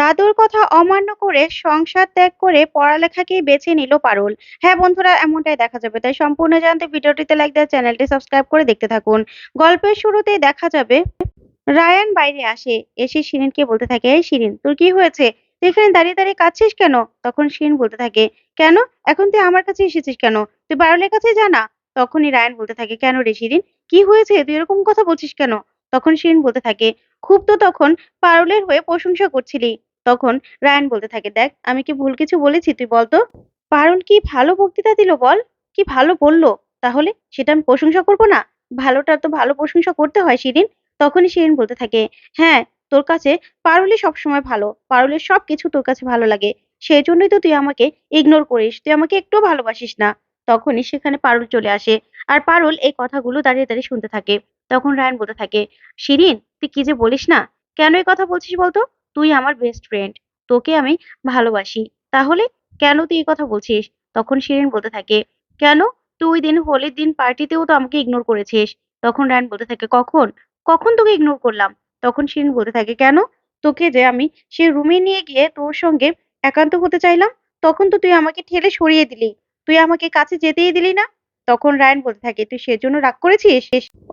দাদুর কথা অমান্য করে সংসার ত্যাগ করে পড়ালেখাকেই বেছে নিল পারুল। হ্যাঁ বন্ধুরা, এমনটাই দেখা যাবে। তাই সম্পূর্ণ জানতে ভিডিওটিতে লাইক দেওয়া চ্যানেলটি সাবস্ক্রাইব করে দেখতে থাকুন। গল্পের শুরুতেই দেখা যাবে, রায়ান বাইরে আসে। এসে শিরিনকে বলতে থাকে, এই শিরিন, তোর কি হয়েছে? তুই এখানে দাঁড়িয়ে দাঁড়িয়ে কাঁদছিস কেন? তখন শিরিন বলতে থাকে, কেন? এখন তুই আমার কাছে এসেছিস কেন? তুই পারুলের কাছে যা না? তখনই রায়ান বলতে থাকে, কেন রে শিরিন? কি হয়েছে? তুই এরকম কথা বলছিস কেন? তখন শিরিন বলতে থাকে, খুব তো তখন পারুলের হয়ে প্রশংসা করছিলি। তখন রায়ান বলতে থাকে, দেখ, আমি কি ভুল কিছু বলেছি তুই বলতো পারুল কি ভালো বক্তৃতা দিল বল? কি ভালো বলল? তাহলে সেটা আমি প্রশংসা করব না? ভালোটা তো ভালো প্রশংসা করতে হয় শিরিন। তখনই শিরিন বলতে থাকে হ্যাঁ তোর কাছে পারুলই সবসময় ভালো। পারুলের সব কিছু তোর কাছে ভালো লাগে। সেই জন্যই তো তুই আমাকে ইগনোর করিস। তুই আমাকে একটু ভালোবাসিস না। তখনই সেখানে পারুল চলে আসে। আর পারুল এই কথাগুলো দাঁড়িয়ে দাঁড়িয়ে শুনতে থাকে। তখন রায়ান বলতে থাকে, শিরিন, তুই কি যে বলিস না? কেন এই কথা বলছিস বলতো? তুই আমার বেস্ট ফ্রেন্ড তোকে আমি ভালোবাসি। তাহলে কেন তুই এই কথা বলছিস? তখন শিরিন বলতে থাকে, কেন? তুই দিন হোলির দিন পার্টিতেও তো আমাকে ইগনোর করেছিস। তখন রায়ান বলতে থাকে, কখন? কখন তোকে ইগনোর করলাম? তখন শিরিন বলতে থাকে, কেন? তোকে যে আমি সেই রুমে নিয়ে গিয়ে তোর সঙ্গে একান্ত হতে চাইলাম, তখন তো তুই আমাকে ঠেলে সরিয়ে দিলি। তুই আমাকে কাছে যেতেই দিলি না? তখন রায়ান বলতে থাকে, তুই সেজন্য রাগ করেছিস?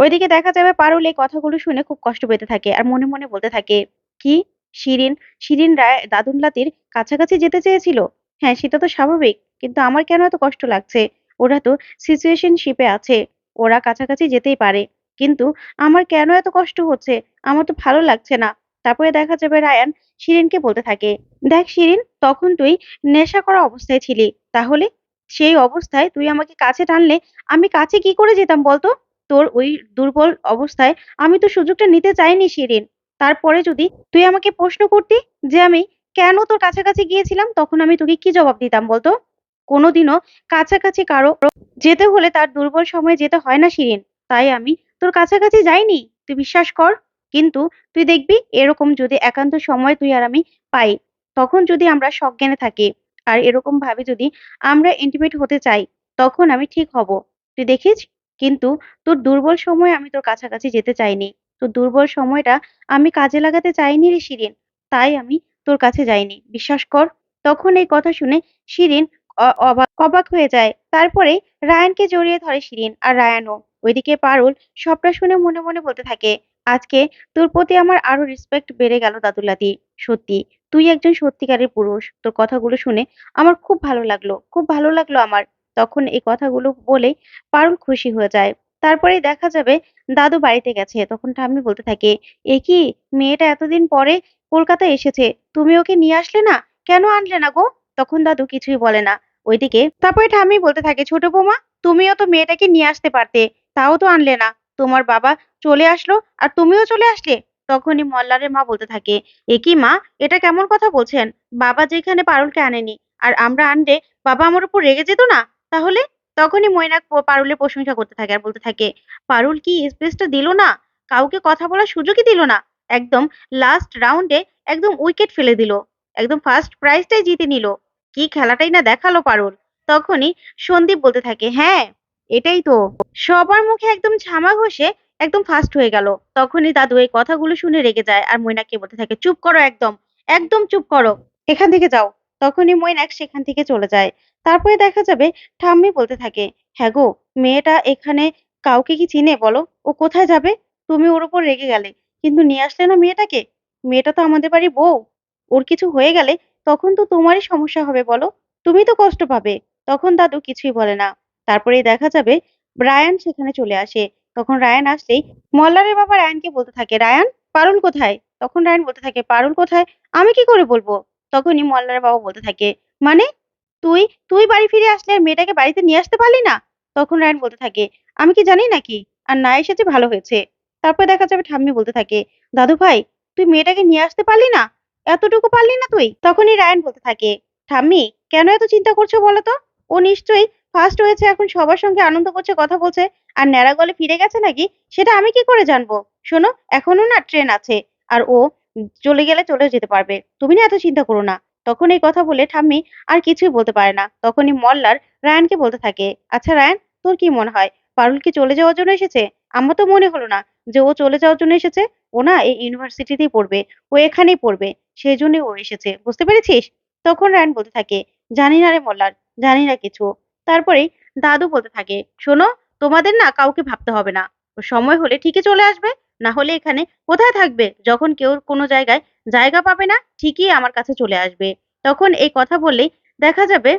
ওইদিকে দেখা যাবে পারুল এই কথাগুলো শুনে খুব কষ্ট পেতে থাকে আর মনে মনে বলতে থাকে, কি? শিরিন? শিরিন রায় দাদুনলাতির কাছাকাছি যেতে চেয়েছিল? হ্যাঁ সেটা তো স্বাভাবিক, কিন্তু আমার কেন এত কষ্ট লাগছে? ওরা তো সিচুয়েশনশিপে আছে, ওরা কাছাকাছি যেতেই পারে, কিন্তু আমার কেন এত কষ্ট হচ্ছে? আমার তো ভালো লাগছে না। তারপরে দেখা যাবে রায়ান শিরিনকে বলতে থাকে, দেখ শিরিন, তখন তুই নেশা করা অবস্থায় ছিলি, তাহলে সেই অবস্থায় তুই আমাকে কাছে টানলে, আমি কাছে কি করে যেতাম বলতো? তোর ওই দুর্বল অবস্থায় আমি তো সুযোগটা নিতে চাইনি শিরিন তারপরে যদি তুই আমাকে প্রশ্ন করতি যে আমি কেন তোর কাছাকাছি গিয়েছিলাম, তখন আমি তোকে কি জবাব দিতাম বলতো? কোনোদিনও কাছাকাছি কারও যেতে হলে তার দুর্বল সময়ে যেতে হয় না শিরিন তাই আমি তোর কাছাকাছি যাইনি, তুই বিশ্বাস কর। কিন্তু তুই দেখবি, এরকম যদি একান্ত সময় তুই আর আমি পাই, তখন যদি আমরা সজ্ঞানে থাকি। আর এরকম ভাবে যদি আমরা ইন্টিমেট হতে চাই, তখন আমি ঠিক হব। তুই দেখিস? কিন্তু তোর দুর্বল সময় আমি তোর কাছাকাছি যেতে চাইনি। তোর দুর্বল সময়টা আমি কাজে লাগাতে চাইনি রে শিরিন। তাই আমি তোর কাছে যাইনি। বিশ্বাস কর, তখন এই কথা শুনে শিরিন অবাক অবাক হয়ে যায়। তারপরে রায়ানকে জড়িয়ে ধরে শিরিন আর রায়ানও। ওইদিকে পারুল সবটা শুনে মনে মনে বলতে থাকে, আজকে তোর প্রতি আমার আরও রেসপেক্ট বেড়ে গেল দাদুলাদি সত্যি তুই একজন সত্যিকারের পুরুষ। তোর কথাগুলো শুনে আমার খুব ভালো লাগল, খুব ভালো লাগল আমার। তখন এই কথাগুলো বলে পারুল খুশি হয়ে যায়। তারপরে দেখা যাবে দাদু বাড়িতে গেছে। তখন ঠাম্মি বলতে থাকে, এ কি, মেয়েটা এতদিন পরে কলকাতায় এসেছে? তুমি ওকে নিয়ে আসলে না? কেন আনলে না গো? তখন দাদু কিছুই বলে না। ওইদিকে তারপরে ঠাম্মি বলতে থাকে, ছোট বৌমা তুমিও তো মেয়েটাকে নিয়ে আসতে পারতে, তাও তো আনলে না। তোমার বাবা চলে আসলো আর তুমিও চলে আসলে? তখনই মল্লারের মা বলতে থাকে, এ কি মা? এটা কেমন কথা বলছেন? বাবা যেখানে পারুলকে আনেনি। আর আমরা আনলে বাবা আমার উপর রেগে যেত না? তাহলে? তখনই প- পারুলের প্রশংসা করতে থাকে আর বলতে থাকে, পারুল কি স্পেসটা দিল না? কাউকে কথা বলার সুযোগই দিল না? একদম লাস্ট রাউন্ডে একদম উইকেট ফেলে দিল। একদম ফার্স্ট প্রাইজটাই জিতে নিল। কি খেলাটাই না দেখাল পারুল? তখনই সন্দীপ বলতে থাকে হ্যাঁ এটাই তো। সবার মুখে একদম ঝামা ঘষে একদম ফার্স্ট হয়ে গেল। তখনই দাদু এই কথাগুলো শুনে রেগে যায় আর মৈনাককে বলতে থাকে, চুপ করো একদম একদম চুপ করো, এখান থেকে যাও। তখনই মৈনাক সেখান থেকে চলে যায়। তারপরে দেখা যাবে ঠাম্মি বলতে থাকে হ্যাঁ গো, মেয়েটা এখানে কাউকে কি চিনে বলো? ও কোথায় যাবে? তুমি ওর উপর রেগে গেলে। কিন্তু নিয়ে আসলে না মেয়েটাকে? মেয়েটা তো আমাদের বাড়ি বউ। ওর কিছু হয়ে গেলে তখন তো তোমারই সমস্যা হবে বলো? তুমি তো কষ্ট পাবে। তখন দাদু কিছুই বলে না। তারপরে দেখা যাবে ব্রায়ান সেখানে চলে আসে। তখন রায়ান আসলেই, মল্লারের বাবা রায়ানকে বলতে থাকে, রায়ান, পারুল কোথায়? তখন রায়ান বলতে থাকে, পারুল কোথায়? আমি কি করে বলব? তখনই মল্লারের বাবা বলতে থাকে মানে তুই তুই বাড়ি ফিরে আসলে মেয়েটাকে বাড়িতে নিয়ে আসতে পারলি না? তখন রায়ান বলতে থাকে, আমি কি জানি নাকি? আর না এসেছে ভালো হয়েছে। তারপরে দেখা যাবে ঠাম্মি বলতে থাকে, দাদু ভাই, তুই মেয়েটাকে নিয়ে আসতে পারলি না? এতটুকু পারলি না তুই? তখনই রায়ান বলতে থাকে, ঠাম্মি, কেন এত চিন্তা করছ বলো তো? ও নিশ্চয়ই ফার্স্ট হয়েছে এখন সবার সঙ্গে আনন্দ করছে, কথা বলছে। আর ন্যাড়া গলে ফিরে গেছে নাকি? সেটা আমি কি করে জানব? শোনো এখনও না ট্রেন আছে। আর ও চলে গেলে চলে যেতে পারবে। তুমি না এত চিন্তা করো না। তখন এই কথা বলে ঠাম্মি আর কিছুই বলতে পারে না। তখনই মল্লার রায়ানকে বলতে থাকে আচ্ছা রায়ান, তোর কি মনে হয়? পারুল কি চলে যাওয়ার জন্য এসেছে? আমার তো মনে হলো না যে ও চলে যাওয়ার জন্য এসেছে। ও না এই ইউনিভার্সিটিতেই পড়বে। ও এখানেই পড়বে। সেই জন্যই ও এসেছে। বুঝতে পেরেছিস? তখন রায়ন বলতে থাকে, জানি না রে মল্লার, জানি না কিছু। তারপরে দাদু বলতে থাকে, শোনো, তোমাদের না কাউকে ভাবতে হবে না। সময় হলে ঠিকই চলে আসবে, না হলে এখানে কোথায় থাকবে? যখন কেউ কোনো জায়গায় জায়গা পাবে না, ঠিকই আমার কাছে চলে আসবে। তখন এই কথা বললেই দেখা যাবে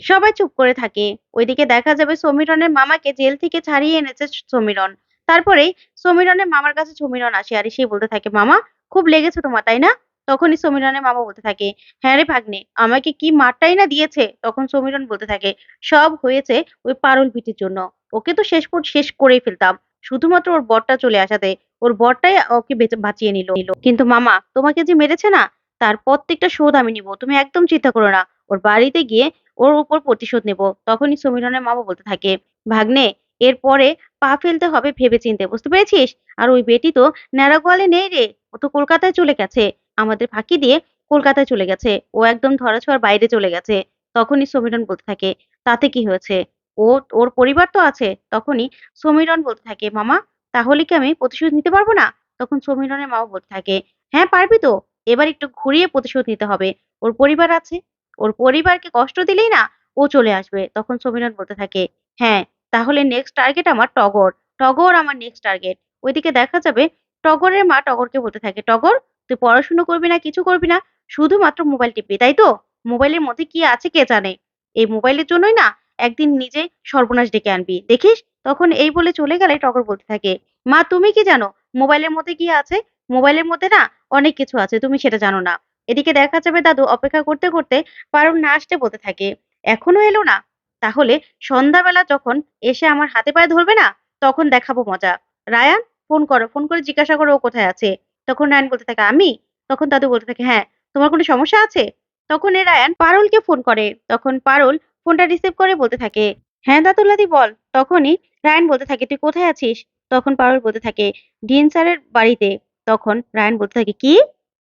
সবাই চুপ করে থাকে। ওইদিকে দেখা যাবে সমীরনের মামাকে জেল থেকে ছাড়িয়ে এনেছে সমীরন তারপরেই সমীরনের মামার কাছে সমীরন আসে আর সে বলতে থাকে, মামা, খুব লেগেছে তোমার, তাই না? তখনই সমীরনের মামা বলতে থাকে হ্যাঁ রে ভাগ্নে, আমাকে কি মারটাই না দিয়েছে? তখন সমীরন বলতে থাকে, সব হয়েছে ওই পারুল পিটির জন্য। ওকে তো শেষ পর শেষ করেই ফেলতাম। শুধুমাত্র ওর বরটা চলে আসাতে ওর বরটাই ওকে বাঁচিয়ে নিল। কিন্তু মামা, তোমাকে যে মেরেছে না, তার প্রত্যেকটা শোধ আমি নিব। তুমি একদম চিন্তা করো না। ওর বাড়িতে গিয়ে ওর উপর প্রতিশোধ নেব। তখনই সমীরনের মামা বলতে থাকে, ভাগ্নে, এরপরে পা ফেলতে হবে ভেবে চিনতে বুঝতে পেরেছিস? আর ওই বেটি তো ন্যাড়াগোয়ালে নেই রে। ও তো কলকাতায় চলে গেছে। আমাদের ফাঁকি দিয়ে কলকাতায় চলে গেছে। ও একদম ধরাছোঁয়ার বাইরে চলে গেছে। তখনই সমীরন বলতে থাকে, তাতে কি হয়েছে? ও, ওর পরিবার তো আছে, তখনই সমীরন বলতে থাকে, মামা, তাহলে কি আমি প্রতিশোধ নিতে পারব না? তখন সমীরনের মামা বলতে থাকে হ্যাঁ পারবি তো। এবার একটু ঘুরিয়ে প্রতিশোধ নিতে হবে। ওর পরিবার আছে। ওর পরিবারকে কষ্ট দিলেই না ও চলে আসবে। তখন সমীরন বলতে থাকে হ্যাঁ তাহলে নেক্সট টার্গেট আমার টগর। টগর আমার নেক্সট টার্গেট ওইদিকে দেখা যাবে টগরের মা টগরকে বলতে থাকে, টগর তুই পড়াশুনো করবি না, কিছু করবি না, শুধুমাত্র মোবাইল টিপবি, তাই তো? মোবাইলের মধ্যে কি আছে কে জানে? এই মোবাইলের জন্যই না একদিন নিজে সর্বনাশ ডেকে আনবি। দেখিস, তখন এই বলে চলে গেলে টগর বলতে থাকে, মা, তুমি কি জানো? মোবাইলের মধ্যে কি আছে? মোবাইলের মধ্যে না অনেক কিছু আছে, তুমি সেটা জানো না। এদিকে দেখা যাবে দাদু অপেক্ষা করতে করতে পারুল না আসতে বলতে থাকে, এখনও এলো না? তাহলে সন্ধ্যাবেলা যখন এসে আমার হাতে পায়ে ধরবে না, তখন দেখাবো মজা। রায়ান, ফোন করো, ফোন করে জিজ্ঞাসা করো ও কোথায় আছে? তখন রায়ান বলতে থাকে, আমি? তখন দাদু বলতে থাকে হ্যাঁ তোমার কোনো সমস্যা আছে? তখন এ রায়ান পারুলকে ফোন করে। তখন পারুল ফোনটা রিসিভ করে বলতে থাকে হ্যাঁ দাদুল্লাদি বল। তখনই রায়ান বলতে থাকে, তুই কোথায় আছিস? তখন পারুল বলতে থাকে ডিন স্যারের বাড়িতে। তখন রায়ান বলতে থাকে, কি?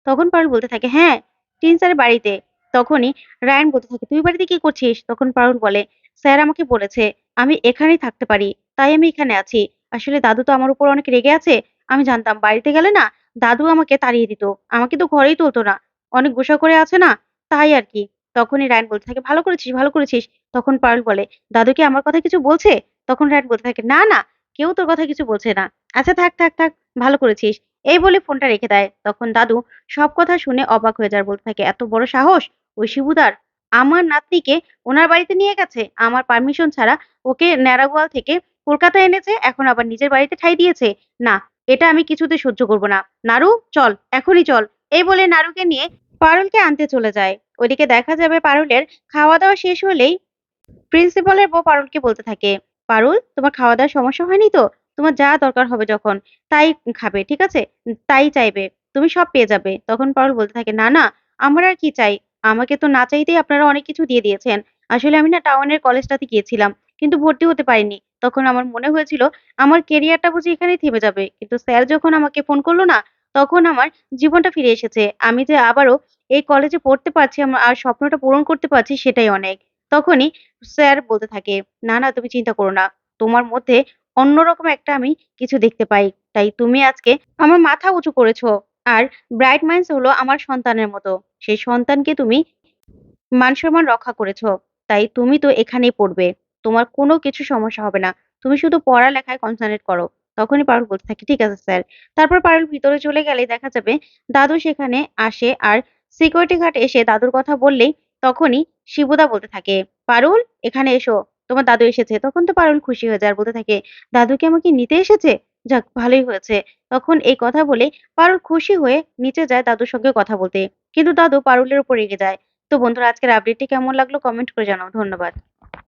তখন পারুল বলতে থাকে হ্যাঁ ডিন স্যারের বাড়িতে। তখনই রায়ান বলতে থাকে, তুই বাড়িতে কি করছিস? তখন পারুল বলে, স্যার আমাকে বলেছে, আমি এখানেই থাকতে পারি, তাই আমি এখানে আছি। আসলে দাদু তো আমার উপর অনেক রেগে আছে, আমি জানতাম বাড়িতে গেলে না দাদু আমাকে তাড়িয়ে দিত। আমাকে তো ঘরেই তুলতো না। অনেক গোসা করে আছে না? তাই আর কি। তখনই রায়ন বলতে থাকে, ভালো করেছিস ভালো করেছিস। তখন পারুল বলে, দাদু কি আমার কথা কিছু বলছে? তখন রায়ন বলতে থাকে, না না, কেউ তোর কথা কিছু বলছে না। আচ্ছা থাক থাক থাক, ভালো করেছিস। এই বলে ফোনটা রেখে দেয়। তখন দাদু সব কথা শুনে অবাক হয়ে যার বলতে থাকে, এত বড় সাহস? ওই শিবুদার? আমার নাতনিকে ওনার বাড়িতে নিয়ে গেছে? আমার পারমিশন ছাড়া ওকে ন্যাড়াগোয়াল থেকে কলকাতায় এনেছে, এখন আবার নিজের বাড়িতে ঠাই দিয়েছে? না এটা আমি কিছুতে সহ্য করব না। নারু, চল, এখনই চল। এই বলে নারুকে নিয়ে পারুলকে আনতে চলে যায়। ওইদিকে দেখা যাবে পারুলের খাওয়া দাওয়া শেষ হলেই প্রিন্সিপালের বউ পারুলকে বলতে থাকে, পারুল, তোমার খাওয়া দাওয়ার সমস্যা হয়নি তো? তোমার যা দরকার হবে যখন, তাই খাবে, ঠিক আছে? তাই চাইবে, তুমি সব পেয়ে যাবে। তখন পারুল বলতে থাকে, না না, আমার আর কি চাই? আমাকে তো না চাইতেই আপনারা অনেক কিছু দিয়ে দিয়েছেন। আসলে আমি না টাউনের কলেজটাতে গিয়েছিলাম, কিন্তু ভর্তি হতে পারিনি। তখন আমার মনে হয়েছিল, আমার কেরিয়ারটা বুঝি এখানেই থেমে যাবে। কিন্তু স্যার যখন আমাকে ফোন করল না, তখন আমার জীবনটা ফিরে এসেছে। আমি যে আবারও এই কলেজে পড়তে পারছি, আমার আর স্বপ্নটা পূরণ করতে পারছি সেটাই অনেক। তখনই স্যার বলতে থাকে, না না, তুমি চিন্তা করো না। তোমার মধ্যে অন্যরকম একটা আমি কিছু দেখতে পাই। তাই তুমি আজকে আমার মাথা উঁচু করেছ। আর ব্রাইট মাইন্ডস হলো আমার সন্তানের মতো। সেই সন্তানকে তুমি মান সম্মান রক্ষা করেছ। তাই তুমি তো এখানেই পড়বে। তোমার কোনো কিছু সমস্যা হবে না। তুমি শুধু পড়ালেখায় কনসেন্ট্রেট করো। তখনই পারুল বলতে থাকে, ঠিক আছে স্যার। তারপর পারুল ভিতরে চলে গেলে দেখা যাবে, দাদু সেখানে আসে আর সিকিউরিটি গার্ড এসে দাদুর কথা বললেই তখনই শিবুদা বলতে থাকে, পারুল, এখানে এসো। তোমার দাদু এসেছে। তখন তো পারুল খুশি হয়ে যায় আর বলতে থাকে, দাদু কি আমাকে নিতে এসেছে? যাক, ভালোই হয়েছে। তখন এই কথা বলে পারুল খুশি হয়ে নিচে যায় দাদুর সঙ্গে কথা বলতে। কিন্তু দাদু পারুলের উপর রেগে যায়। তো বন্ধুরা, আজকের আপডেটটি কেমন লাগল? কমেন্ট করে জানাও। ধন্যবাদ।